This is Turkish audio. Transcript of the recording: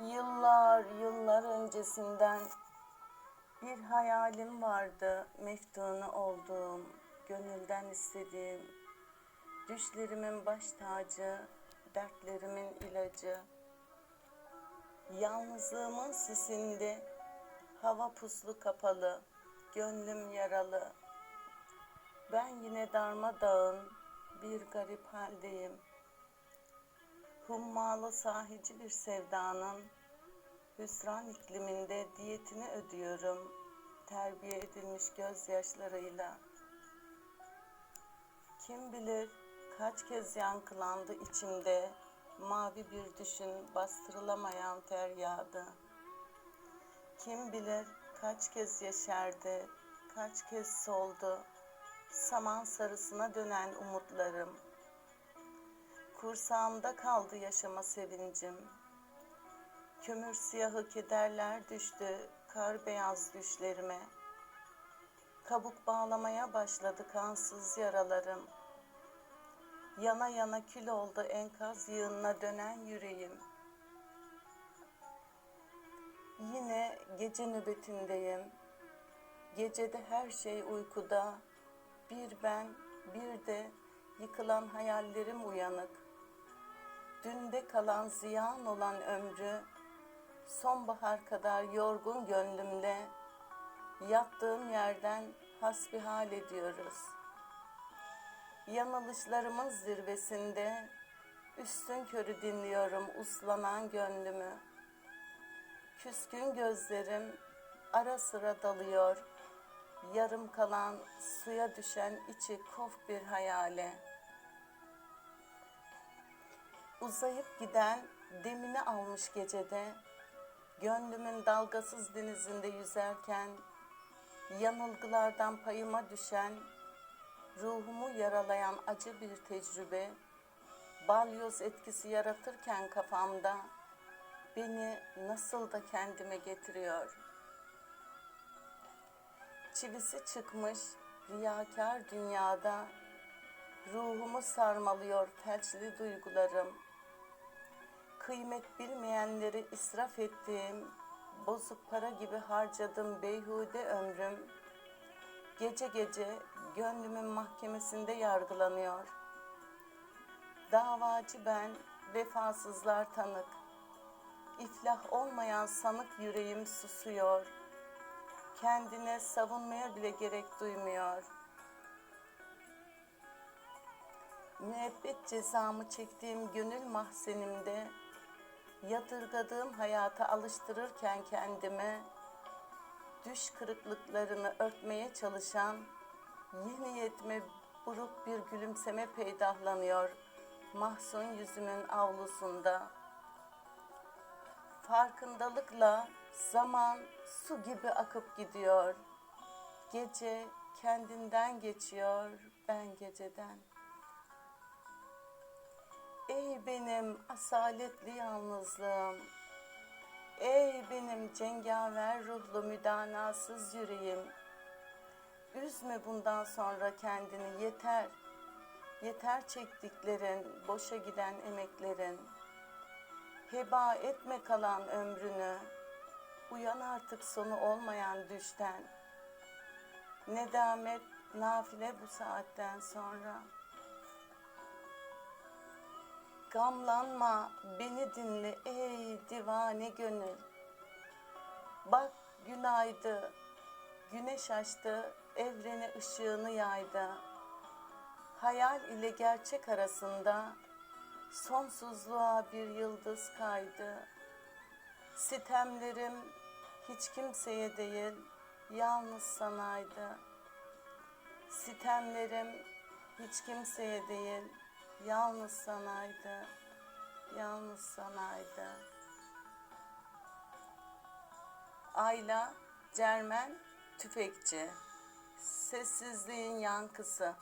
Yıllar yıllar öncesinden bir hayalim vardı meftunu olduğum, gönülden istediğim, düşlerimin baş tacı, dertlerimin ilacı. Yalnızlığımın sisinde, hava puslu kapalı, gönlüm yaralı. Ben yine darmadağın bir garip haldeyim. Hummalı sahici bir sevdanın hüsran ikliminde diyetini ödüyorum terbiye edilmiş gözyaşlarıyla. Kim bilir kaç kez yankılandı içimde mavi bir düşün bastırılamayan feryadı. Kim bilir kaç kez yeşerdi, kaç kez soldu saman sarısına dönen umutlarım. Kursağımda kaldı yaşama sevincim. Kömür siyahı kederler düştü kar beyaz düşlerime. Kabuk bağlamaya başladı kansız yaralarım. Yana yana kül oldu enkaz yığınına dönen yüreğim. Yine gece nöbetindeyim. Gecede her şey uykuda. Bir ben, bir de yıkılan hayallerim uyanık. Dünde kalan ziyan olan ömrü, sonbahar kadar yorgun gönlümle yattığım yerden hasbihal ediyoruz. Yanılışlarımın zirvesinde üstün körü dinliyorum uslanan gönlümü. Küskün gözlerim ara sıra dalıyor. Yarım kalan suya düşen içi kof bir hayale. Uzayıp giden demini almış gecede, gönlümün dalgasız denizinde yüzerken, yanılgılardan payıma düşen, ruhumu yaralayan acı bir tecrübe, balyoz etkisi yaratırken kafamda, beni nasıl da kendime getiriyor. Çivisi çıkmış riyakar dünyada ruhumu sarmalıyor felçli duygularım. Kıymet bilmeyenleri israf ettiğim, bozuk para gibi harcadım beyhude ömrüm. Gece gece gönlümün mahkemesinde yargılanıyor. Davacı ben, vefasızlar tanık. İflah olmayan sanık yüreğim susuyor. Kendine savunmaya bile gerek duymuyor. Müebbet cezamı çektiğim gönül mahzenimde yadırgadığım hayata alıştırırken kendime düş kırıklıklarını örtmeye çalışan yeni yetme buruk bir gülümseme peydahlanıyor mahzun yüzümün avlusunda. Farkındalıkla zaman su gibi akıp gidiyor. Gece kendinden geçiyor, ben geceden. Ey benim asaletli yalnızlığım, ey benim cengaver ruhlu müdanasız yüreğim, üzme bundan sonra kendini yeter, yeter çektiklerin, boşa giden emeklerin, heba etme kalan ömrünü, uyan artık sonu olmayan düşten, nedamet nafile bu saatten sonra.'' Gamlanma, beni dinle ey divane gönül. Bak günaydı, güneş açtı, evrene ışığını yaydı. Hayal ile gerçek arasında sonsuzluğa bir yıldız kaydı. Sitemlerim hiç kimseye değil, yalnız sanaydı. Sitemlerim hiç kimseye değil, Yalnız sanaydı, yalnız sanaydı. Ayla Cermen Tüfekçi Sessizliğin yankısı